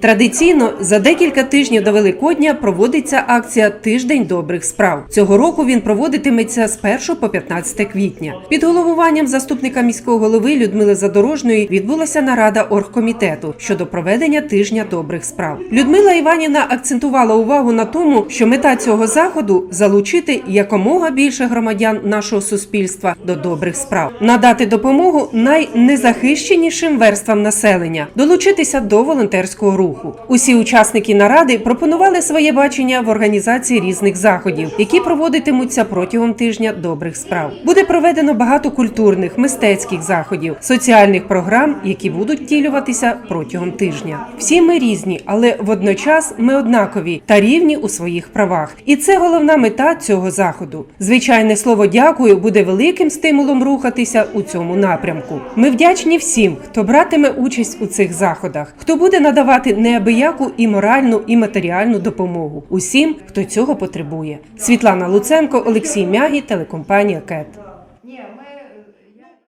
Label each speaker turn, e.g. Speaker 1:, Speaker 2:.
Speaker 1: Традиційно за декілька тижнів до Великодня проводиться акція Тиждень добрих справ. Цього року він проводитиметься з 1 по 15 квітня. Під головуванням заступника міського голови Людмили Задорожної відбулася нарада оргкомітету щодо проведення тижня добрих справ. Людмила Іванівна акцентувала увагу на тому, що мета цього заходу залучити якомога більше громадян нашого суспільства до добрих справ, надати допомогу найнезахищенішим верствам населення, долучитися до волонтерського руху. Усі учасники наради пропонували своє бачення в організації різних заходів, які проводитимуться протягом тижня добрих справ. Буде проведено багато культурних, мистецьких заходів, соціальних програм, які будуть втілюватися протягом тижня. Всі ми різні, але водночас ми однакові та рівні у своїх правах. І це головна мета цього заходу. Звичайне слово дякую буде великим стимулом рухатися у цьому напрямку. Ми вдячні всім, хто братиме участь у цих заходах, хто буде надавати неабияку і моральну, і матеріальну допомогу усім, хто цього потребує. Світлана Луценко, Олексій Мягі, телекомпанія КЕТ.